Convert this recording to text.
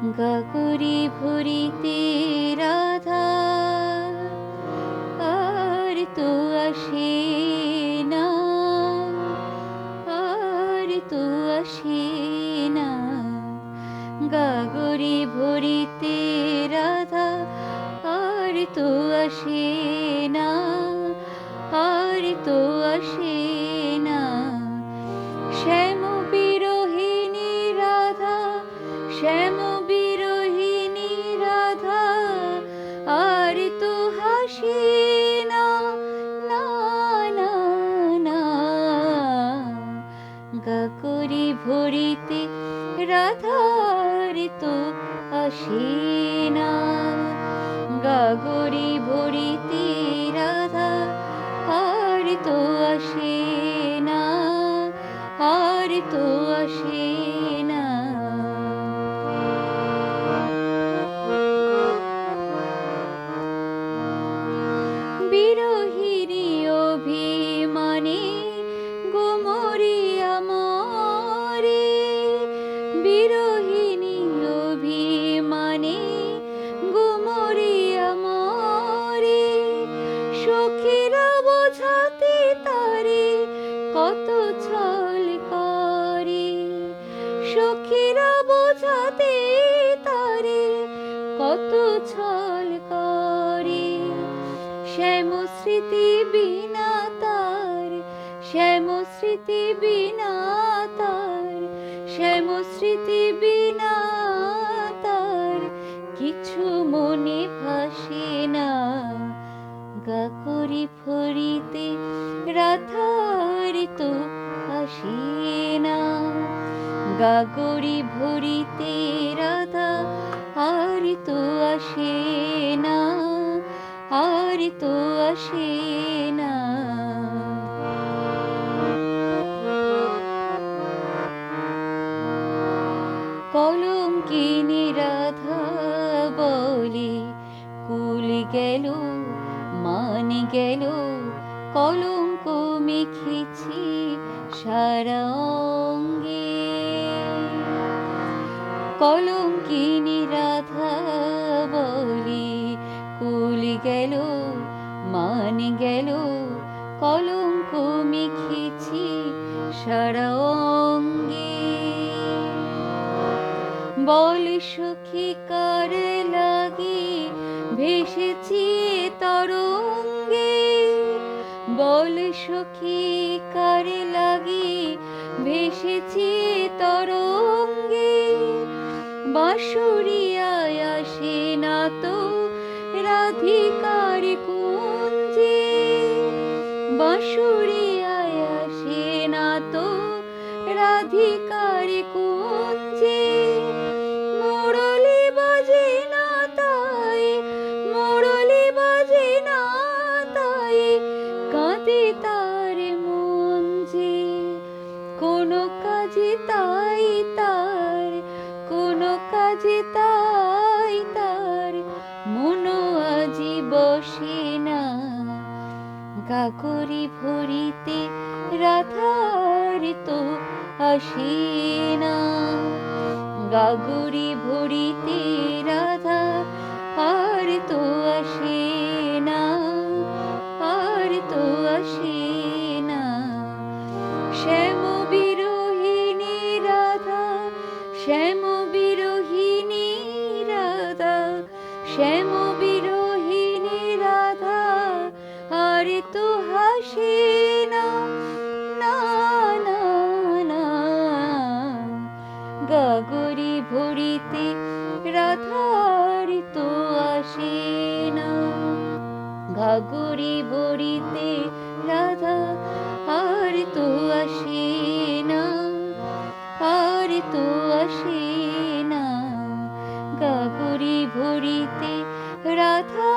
গাগরি ভরিতে রাধা, আর তো আসে না, আর তো আসে না। গাগরি ভরিতে রাধা, আর তো আসে না, আর তো আসে হাসি না না না। ভরিতে রাধার তো আসে না গাগরি ভরিতে রাধা আর তো আসে না আর তো আসে সখীরা বোঝাতে তারে কত ছল করে। শ্যাম স্মৃতি বিনা তার, শ্যাম স্মৃতি বিনা তার, শ্যাম স্মৃতি বিনা তার। কিছু মনে ভাসে না, গাকুরি ফরিতে রাধার তো আসে না। গাগরি ভরিতে রাধা, আর তো আসে না, আর তো আসে না। কলঙ্কিনী রাধা বলে, কুল গেল, মান গেল, কলঙ্ক মেখেছি সারা অঙ্গে। কলঙ্কিনী রাধা বলে, কুল গেল, মান গেল, কলঙ্ক মেখেছি সারা অঙ্গে। বল সখী কার লাগে ভেসেছি তরঙ্গে? বল সখী কার লাগে ভেসেছি তরঙ্গে? বাঁশুরিয়ায় আসে না তো রাধিকার কুঞ্জে। বাঁশুরিয়ায় আসে না তো রাধিকার কুঞ্জে। বাজে না বাজে না তার মন যে। কোনো কাজে তার বসে না। গাগরি ভরিতে রাধার তো আসে না। গাগরি ভরিতে রাধা আর তো আসে না। আর তো আসে না। শ্যাম বিরোহিণী রাধা, শ্যাম বিরোহিনী রাধা, শ্যাম আর তো হাসে না না না ভরিতে রাধার তো আসে না। ঘাগরি ভরিতে রাধা আর তো আসে না, আর তো আসে না। গাগরি ভরিতে রাধা